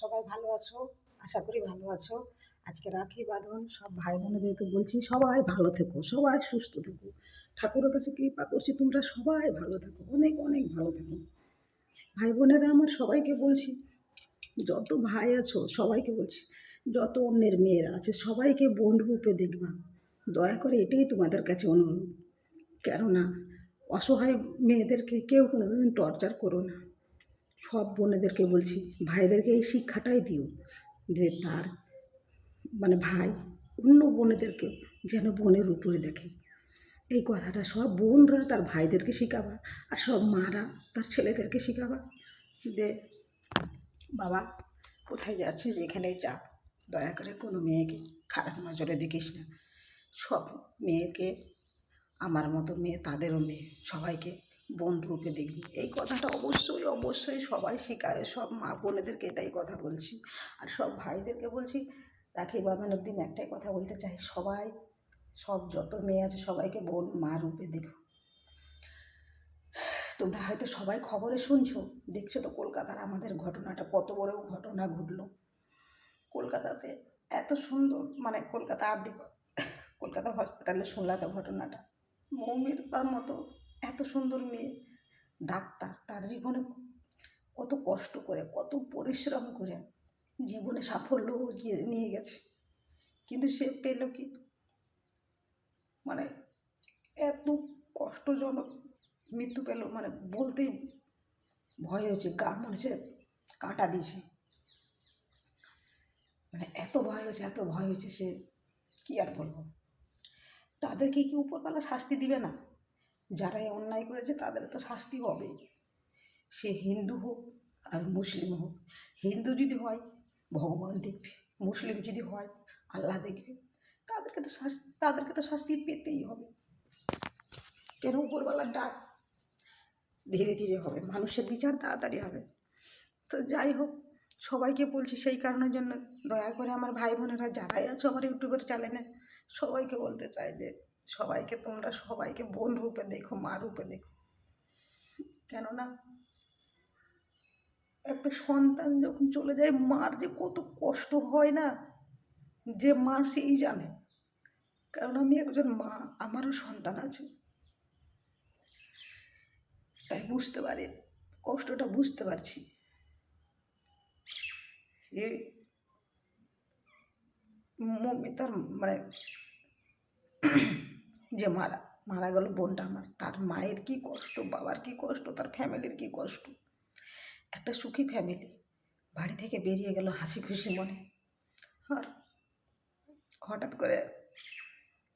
সবাই ভালো আছো? আশা করি ভালো আছো। আজকে রাখি বাঁধন, সব ভাই বোনেদেরকে বলছি, সবাই ভালো থেকো, সবাই সুস্থ থেকো। ঠাকুরের কাছে কৃপা করছি, তোমরা সবাই ভালো থেকো, অনেক অনেক ভালো থেকো। ভাই বোনেরা আমার সবাইকে বলছি, যত ভাই আছো সবাইকে বলছি, যত অন্যের মেয়েরা আছে সবাইকে বোন রূপে দেখবা। দয়া করে এটাই তোমাদের কাছে অনুরোধ। কেননা, অসহায় মেয়েদেরকে কেউ কোনোদিন টর্চার করো না। সব বোনেদেরকে বলছি, ভাইদেরকে এই শিক্ষাটাই দিও যে তার মানে ভাই অন্য বোনেদেরকে যেন বোনের উপরে দেখে। এই কথাটা সব বোনরা তার ভাইদেরকে শেখাবা আর সব মারা তার ছেলেদেরকে শেখাবা যে, বাবা, কোথায় যাচ্ছিস? এখানেই যা। দয়া করে কোনো মেয়েকে খারাপ নজরে দেখিস না। সব মেয়েকে, আমার মতো মেয়ে, তাদেরও মেয়ে, সবাইকে বোন রূপে দেখবি। এই কথাটা অবশ্যই অবশ্যই সবাই শেখায়। সব মা বোনেদেরকে এটাই কথা বলছি। আর সব ভাইদেরকে বলছি, রাখি বাঁধনের দিন একটাই কথা বলতে চাই। সবাই, সব যত মেয়ে আছে, সবাইকে বোন, মা রূপে দেখো। তোমরা হয়তো সবাই খবরে শুনছো, দেখছ তো কলকাতার আমাদের ঘটনাটা, কত বড় ঘটনা ঘটলো। কলকাতাতে এত সুন্দর মানে কলকাতা আড্ডি কলকাতা হসপিটালে শুনলা তো ঘটনাটা। মৌমির তার মতো এত সুন্দর মেয়ে, ডাক্তার, তার জীবনে কত কষ্ট করে, কত পরিশ্রম করে জীবনে সাফল্য নিয়ে গেছে। কিন্তু সে পেল কি? মানে এত কষ্টজনক মৃত্যু পেল মানে বলতেই ভয় হয়েছে গা মনে হচ্ছে কাঁটা দিয়েছে মানে এত ভয় হয়েছে এত ভয় হয়েছে সে, কী আর বলব? তাদেরকে কি উপরওয়ালা শাস্তি দিবে না? যারা এই অন্যায় করেছে তাদের তো শাস্তি হবে। সে হিন্দু হোক আর মুসলিম হোক, হিন্দু যদি হয়, ভগবান দেখবে, মুসলিম যদি হয়, আল্লাহ দেখবে। তাদেরকে তো শাস্তি তাদেরকে তো শাস্তি পেতেই হবে। কেন উপরওয়ালার ডাক? ধীরে ধীরে হবে, মানুষের বিচার তাড়াতাড়ি হবে। তো যাই হোক, সবাইকে বলছি সেই কারণের জন্য দয়া করে আমার ভাই বোনেরা যারাই আছো আমার ইউটিউবের চ্যানেলে সবাইকে বলতে চাই যে সবাইকে তোমরা সবাইকে বোন রূপে দেখো, মা রূপে দেখো। কেননা একটা সন্তান যখন চলে যায়, মার যে কত কষ্ট হয় না, যে মা সেই জানে। কারণ আমি একজন মা, আমারও সন্তান আছে। তাই বুঝতে পারি, কষ্টটা বুঝতে পারছি। সে মমিতার মানে যে মারা মারা গেল বোনটা আমার। তার মায়ের কি কষ্ট, বাবার কি কষ্ট, তার ফ্যামিলির কি কষ্ট? একটা সুখী ফ্যামিলি, বাড়ি থেকে বেরিয়ে গেল হাসি খুশি মনে। আর হঠাৎ করে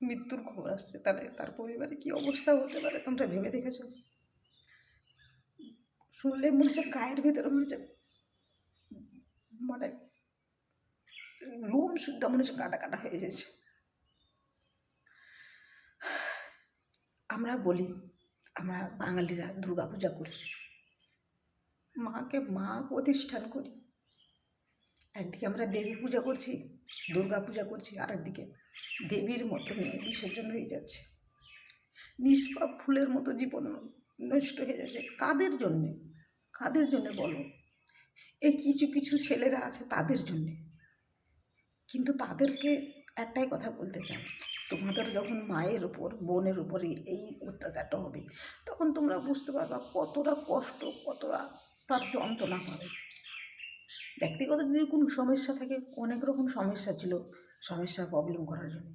মৃত্যুর খবর আসছে। তাহলে তার পরিবারে কি অবস্থা হতে পারে তোমরা ভেবে দেখেছ? শুনলে মনে হচ্ছে গায়ের ভেতরে মনে হচ্ছে মানে লোম শুদ্ধ মনে হচ্ছে কাটা কাটা হয়ে যাচ্ছে আমরা বলি, আমরা বাঙালিরা দুর্গা পূজা করি। মাকে মা প্রতিষ্ঠান করি। একদিকে আমরা দেবী পূজা করছি, দুর্গা পূজা করছি আর একদিকে দেবীর মতো নিয়ে বিসর্জন হয়ে যাচ্ছে। নিষ্পাপ ফুলের মতো জীবন নষ্ট হয়ে যাচ্ছে। কাদের জন্যে? কাদের জন্যে বলো? এই কিছু কিছু ছেলেরা আছে তাদের জন্যে। কিন্তু তাদেরকে একটাই কথা বলতে চাই তোমাদের যখন মায়ের উপর, বোনের উপর এই অত্যাচারটা হবে, তখন তোমরা বুঝতে পারবা কতটা কষ্ট, কতটা তার যন্ত্রণা পাবে ব্যক্তিগত যদি কোনো সমস্যা থাকে, অনেক রকম সমস্যা ছিল, সমস্যা প্রবলেম করার জন্য।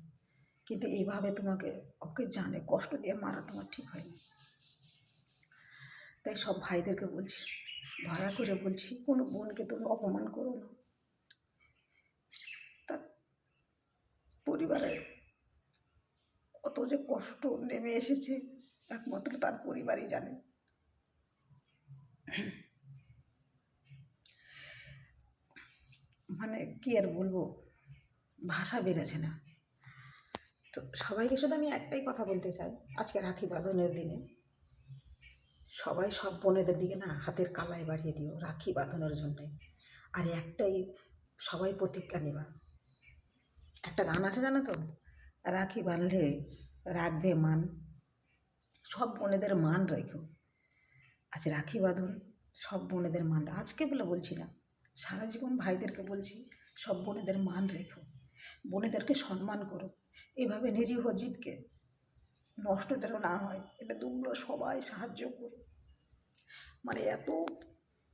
কিন্তু এইভাবে তোমাকে, ওকে জানে, কষ্ট দিয়ে মারা তোমার ঠিক হয়নি। তাই সব ভাইদেরকে বলছি, দয়া করে বলছি, কোনো বোনকে তুমি অপমান করো না। তার পরিবারের কত যে কষ্ট নেমে এসেছে, একমাত্র তার পরিবারই জানে। মানে কি আর বলব, ভাষা বেড়েছে না। তো সবাইকে শুধু আমি একটাই কথা বলতে চাই, আজকে রাখি বাঁধনের দিনে। সবাই সব বোনেদের দিকে না হাতের কালাই বাড়িয়ে দিও, রাখি বাঁধানোর জন্যে। আর একটাই সবাই প্রতিজ্ঞা নেবা। একটা গান আছে জানো তো? রাখি বাঁধলে রাখবে মান। সব বোনেদের মান রেখো। আজ রাখি বাঁধন, সব বোনেদের মান। আজকে বলে বলছি না, সারা জীবন ভাইদেরকে বলছি, সব বোনেদের মান রেখো। বোনেদেরকে সম্মান করো। এভাবে নিরীহ জীবকে নষ্ট যেন না হয়, এটা তোমরা সবাই সাহায্য করো। মানে এত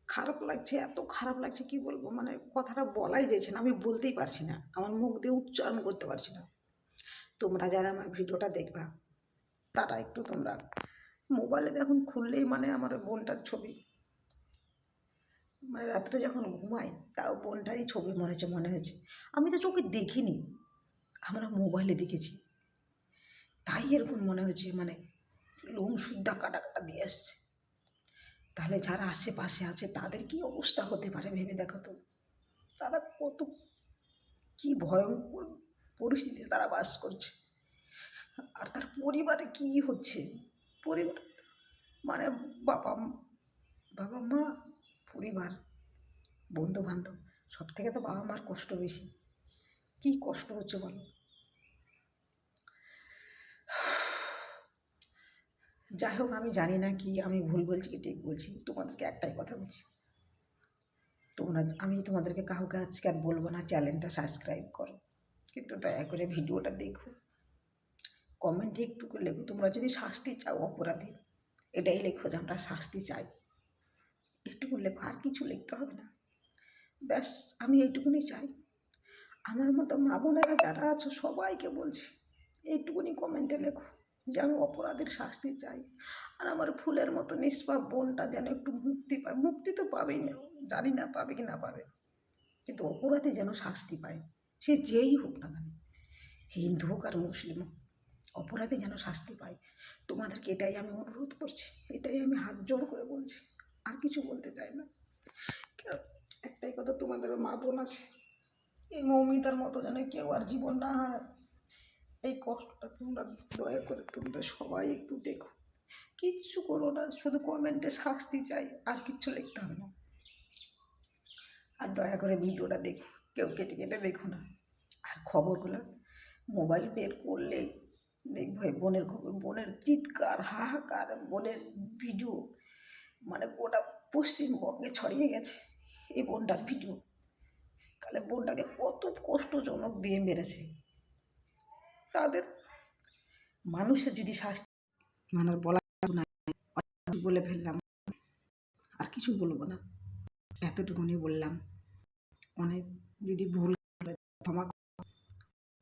খারাপ লাগছে, এত খারাপ লাগছে, কি বলব? মানে কথাটা বলাই যাচ্ছে না, আমি বলতেই পারছি না। আমার মুখ দিয়ে উচ্চারণ করতে পারছি না। তোমরা যারা আমার ভিডিওটা দেখবা, তারা একটু তোমরা মোবাইলে এখন খুললেই মানে আমার বোনটার ছবি। মানে রাত্রে যখন ঘুমাই, তাও বোনটারই ছবি মনে হচ্ছে, মনে হয়েছে আমি তো চোখে দেখিনি, আমরা মোবাইলে দেখেছি। তাই এরকম মনে হচ্ছে মানে লোম সুদ্ধা কাটা কাটা দিয়ে আসছে। তাহলে যারা আশেপাশে আছে, তাদের কি অবস্থা হতে পারে ভেবে দেখো তো? তারা কত কি ভয়ঙ্কর পরিস্থিতিতে তারা বাস করছে। আর তার পরিবারে কি হচ্ছে? পরিবার মানে বাবা বাবা মা, পরিবার বন্ধু বান্ধব সব থেকে তো বাবা মার কষ্ট বেশি। কি কষ্ট হচ্ছে বলো? যাই হোক, আমি জানি না কি, আমি ভুল বলছি কি ঠিক বলছি, তোমাদেরকে একটাই কথা বলছি। তোমরা, আমি তোমাদেরকে কাউকে আজকে আর বলব না, চ্যানেলটা সাবস্ক্রাইব করো। দয়া করে ভিডিওটা দেখো। কমেন্টে একটু করে লেখো। তোমরা যদি শাস্তি চাও অপরাধী, এটাই লেখো যে আমরা শাস্তি চাই। একটুকু লেখো, আর কিছু লিখতে হবে না। ব্যাস, আমি এইটুকুনি চাই। আমার মতো মা বোনেরা যারা আছো, সবাইকে বলছি, এইটুকুনি কমেন্টে লেখো যে আমি অপরাধের শাস্তি চাই। আর আমার ফুলের মতো নিষ্পাপ বোনটা যেন একটু মুক্তি পায়। মুক্তি তো পাবেই না, জানি না পাবে কি না পাবে। কিন্তু অপরাধী যেন শাস্তি পায়, সে যেই হোক না কেন। হিন্দু হোক আর মুসলিম হোক, অপরাধী যেন শাস্তি পায়। তোমাদেরকে এটাই আমি অনুরোধ করছি, এটাই আমি হাত জোড় করে বলছি, আর কিছু বলতে চাই না। একটাই কথা তোমাদেরও মা বোন আছে, এই মৌমিতার মতো যেন কেউ আর জীবন না হারায়। এই কষ্টটা তোমরা দয়া করে তোমরা সবাই একটু দেখো। কিচ্ছু করো না, শুধু কমেন্টে শাস্তি চাই, আর কিচ্ছু লিখতে হবে না। আর দয়া করে ভিডিওটা দেখো, কেউ কেটে কেটে দেখো না। আর খবরগুলো মোবাইল বের করলে এই বোনের খবর, বোনের চিৎকার, হাহাকার, বোনের ভিডিও মানে গোটা পশ্চিমবঙ্গে ছড়িয়ে গেছে এই বোনটার ভিডিও। তাহলে বোনটাকে কত কষ্টজনক দিয়ে মেরেছে। তাদের মানুষের যদি শাস্তি মানে বলা বলে ফেললাম। আর কিছু বলব না, এতটুকুনি বললাম। অনেক যদি ভুল ক্ষমা।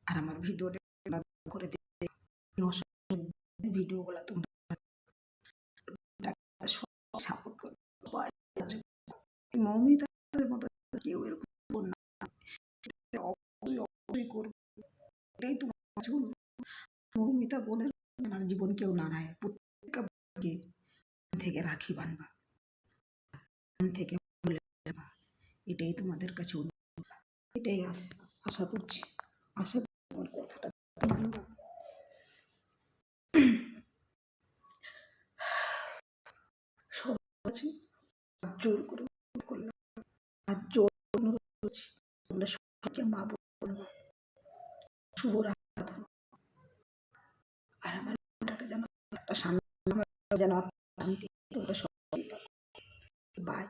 আর আমার ভিডিওটা করে দিতে ভিডিওগুলো তোমরা সাপোর্ট মৌমিতার মতো কেউ এরকম অবশ্যই মৌমিতা আর জীবন কেউ না বোনকে মন থেকে রাখি বানবা। থেকে বলে এটাই তোমাদের কাছে। এটাই আশা আশা করছি। আশা আমার কথাটা জোর করে করলাম। হাত জোর অনুরোধ সবাইকে মা বলব। শুভ রাধা আর আমার যেন একটা শান্তি যেন শান্তি সবাই বাই।